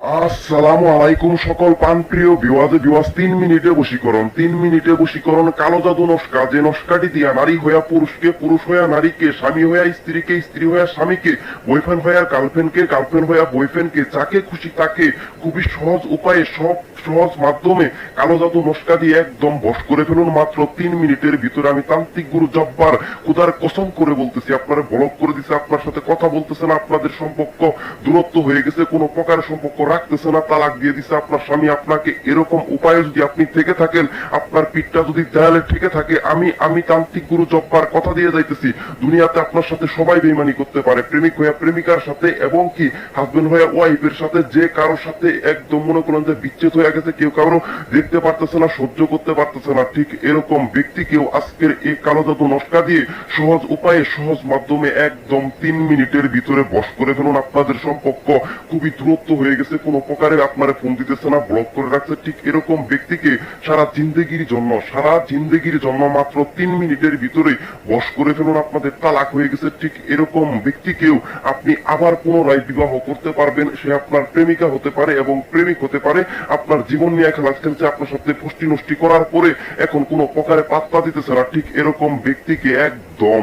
আসসালামু আলাইকুম সকল প্রাণপ্রিয় বিওয়াজে বিওয়াজ, তিন মিনিটে বশীকরণ, তিন মিনিটে বশীকরণ, কালো জাদু নস্কা, যে নস্কাটি দিয়া নারী হইয়া পুরুষকে, পুরুষ হইয়া নারীকে, স্বামী হইয়া স্ত্রীকে, স্ত্রী হইয়া স্বামীকে বয়ফ্রেন্ড হইয়া গার্লফ্রেন্ডকে গার্লফ্রেন্ড হইয়া বয়ফ্রেন্ডকে যাকে খুশি তাকে খুবই সহজ উপায়ে, সব সহজ মাধ্যমে কালো জাদু নস্কা দিয়ে একদম বশ করে ফেলুন। মাত্র তিন মিনিটের ভিতরে আমি তান্ত্রিক গুরু জব্বার কুদার কসম করে বলতেছি, আপনারা ব্লক করে দিছে, আপনার সাথে কথা বলতেছে না, আপনাদের সম্পর্ক দূরত্ব হয়ে গেছে, কোনো প্রকার সম্পর্ক রাখতেছে না তালাক দিয়ে দিছে। আপনার স্বামী আপনাকে এরকম উপায়ে যদি আপনি থেকে থাকেন, আপনার পিঠটা যদি দেয়ালে থেকে থাকে, আমি আমি তান্ত্রিক গুরু জব্বার কথা দিয়ে যাইতেছি। দুনিয়াতে আপনার সাথে সবাই বেইমানি করতে পারে, প্রেমিক হইয়া প্রেমিকার সাথে এবং কি হাজবেন্ড হইয়া ওয়াইফের সাথে যে কারোর সাথে একদম মনে করেন যে বিচ্ছেদ হয়ে গেছে, কেউ কারও দেখতে পারতেছে না, সহ্য করতে পারতেছে না। ঠিক এরকম ব্যক্তিকেও আজকের এই কালো জাদু নস্কা দিয়ে সহজ উপায়ে, সহজ মাধ্যমে একদম তিন মিনিটের ভিতরে বস করে ফেলুন। আপনাদের সম্পর্ক খুবই দূরত্ব হয়ে গেছে। কোনো প্রকারে আপনারা ফোন দিতেছে না ব্লক করে রাখছে। ঠিক এরকম ব্যক্তিকে সারা জিন্দগির জন্য, সারা জিন্দগির জন্য মাত্র তিন মিনিটের ভিতরে বশ করে ফেলুন, আপনাদের তালাক হয়ে গেছে। ঠিক এরকম ব্যক্তিকেও আপনি আবার পুনরায় বিবাহ করতে পারবেন, সে আপনার প্রেমিকা হতে পারে এবং প্রেমিক হতে পারে। আপনার জীবন নিয়ে খেলা খেলছে, আপনার সাথে পুষ্টি নষ্টি করার পরে এখন কোনো প্রকারে পাত্তা দিতেছে না। ঠিক এরকম ব্যক্তিকে একদম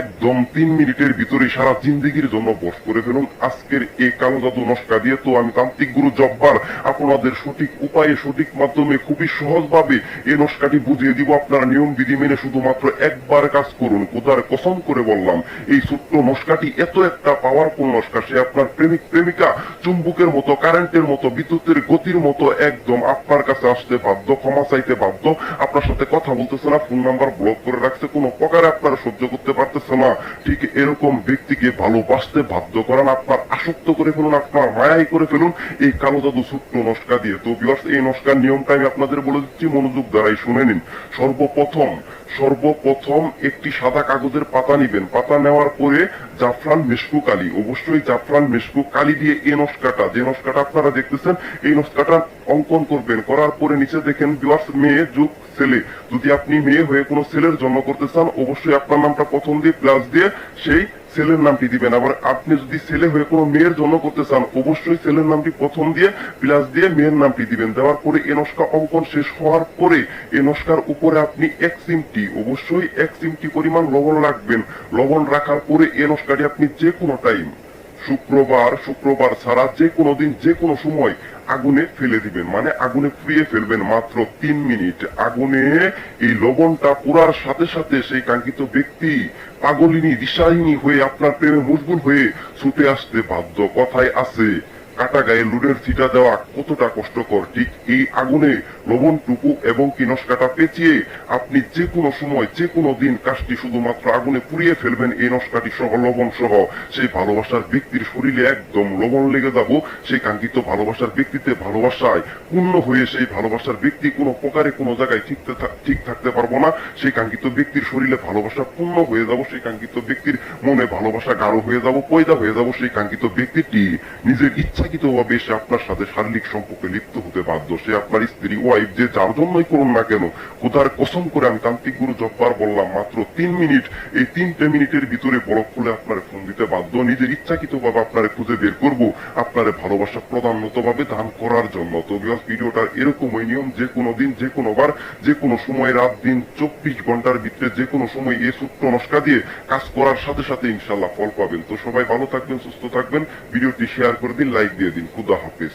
একদম তিন মিনিটের ভিতরে সারা জিন্দগির জন্য বস করে ফেলুন। আজকের এই কালো জাদু নস্কা দিয়ে তো আমি তান্ত্রিক গুরু জব্বার। আপনাদের সঠিক উপায়ে, সঠিক মাধ্যমে খুবই সহজভাবে এই নস্কাটি বুঝিয়ে দিব। আপনারা নিয়ম বিধি মেনে শুধুমাত্র একবার কাজ করুন। কোদার কসম করে বললাম, এই ছোট্ট নস্কাটি এত একটা পাওয়ারফুল নস্কা, সে আপনার প্রেমিক, প্রেমিকা, চুম্বুকের মতো কারেন্টের মতো, বিদ্যুতের গতির মতো একদম আপনার কাছে আসতে বাধ্য, ক্ষমা চাইতে বাধ্য। আপনার সাথে কথা বলতেছে না ফোন নাম্বার ব্লক করে রাখছে, কোনো প্রকারে আপনারা সহ্য করতে পারতেছে না। ঠিক এরকম ব্যক্তিকে ভালোবাসতে বাধ্য করান, আপনার আসক্ত করে ফেলুন, আপনার মায়াই করে ফেলুন এই কালো জাদু ছোট্ট নস্কা দিয়ে। তো বিয়ার্স এই নস্কার নিয়মটা আমি আপনাদের বলে দিচ্ছি, মনোযোগ দ্বারাই শুনে নিন। সর্বপ্রথম সর্বপ্রথম একটি সাদা কাগজের পাতা নিবেন। পাতা নেওয়ার পরে জাফরান মেশকু কালি। অবশ্যই জাফরান মেশকু কালি দিয়ে এই নস্কাটা যে নস্কাটা আপনারা দেখতেছেন, এই নস্কাটা অঙ্কন করবেন। করার পরে নিচে দেখেন বিয়ার্স মেয়ে, যুগ, ছেলে। যদি আপনি মেয়ে হয়ে কোনো ছেলের জন্ম করতে চান, অবশ্যই আপনার নামটা প্রথম দিয়ে প্লাস দিয়ে সেই ছেলের নামটি দিবেন। আবার আপনি যদি ছেলে হয়ে কোনো মেয়ের জন্ম করতে চান, অবশ্যই ছেলের নামটি প্রথম দিয়ে, প্লাস দিয়ে মেয়ের নামটি দিবেন। দেওয়ার পরে এ নস্কা অঙ্কন শেষ হওয়ার পরে এ নস্কার উপরে আপনি এক সিমটি, অবশ্যই এক সিমটি পরিমাণ লবণ রাখবেন। লবণ রাখার পরে এ নস্কাটি আপনি যে কোনো টাইম শুক্রবার শুক্রবার ছাড়া যে কোনো দিন, যে কোনো সময় আগুনে ফেলে দিবেন। মানে আগুনে পুড়িয়ে ফেলবেন মাত্র তিন মিনিট। আগুনে এই লবণটা পুরার সাথে সাথে সেই কাঙ্ক্ষিত ব্যক্তি পাগলিনী দিশাহীনী হয়ে আপনার প্রেমে মজবুর হয়ে ছুটে আসতে বাধ্য। কথায় আছে কাটা গায়ে লুডের ছিটা দেওয়া কতটা কষ্টকর, ঠিক এই আগুনে লবণটুকু এবং কি নস্কাটা পেঁচিয়ে আপনি যে কোনো সময়, যে কোনো দিন কাজটি শুধুমাত্র আগুনে পুড়িয়ে ফেলবেন এই নস্কাটি সহ লবণ সহ সেই ভালোবাসার ব্যক্তির শরীরে একদম লবণ লেগে যাব, সেই কাঙ্ক্ষিত ভালোবাসার ব্যক্তিতে ভালোবাসায় পূর্ণ হয়ে সেই ভালোবাসার ব্যক্তি কোনো প্রকারে কোনো জায়গায় ঠিক ঠিক থাকতে পারব না। সেই কাঙ্ক্ষিত ব্যক্তির শরীরে ভালোবাসা পূর্ণ হয়ে যাব, সেই কাঙ্ক্ষিত ব্যক্তির মনে ভালোবাসা গাঢ় হয়ে যাব, পয়দা হয়ে যাব, সেই কাঙ্ক্ষিত ব্যক্তিটি নিজের ইচ্ছাকৃত ভাবে সে আপনার সাথে শারীরিক সম্পর্কে লিপ্ত হতে বাধ্য। সে আপনার স্ত্রী ওয়াইফ যে যার জন্যই করুন না কেন কোথার কসম করে আমি তান্ত্রিক গুরু জব্বার বললাম, মাত্র তিন মিনিট, এই তিনটে মিনিটের ভিতরে বরফ খুলে আপনার ফোন দিতে বাধ্য। নিজের ইচ্ছাকৃত ভাবে আপনার খুঁজে বের করব, আপনার ভালোবাসা প্রধানত ভাবে দান করার জন্য। তো ভিডিওটার এরকমই নিয়ম, যে কোনো দিন, যে কোনো বার, যে কোনো সময়, রাত, দিন, চব্বিশ ঘণ্টার ভিতরে যে কোনো সময় এই ছোট্ট নস্কা দিয়ে কাজ করার সাথে সাথে ইনশাল্লাহ ফল পাবেন। তো সবাই ভালো থাকবেন, সুস্থ থাকবেন। ভিডিওটি শেয়ার করে দিন লাইক দিয়ে দিন খুদা হাফিজ।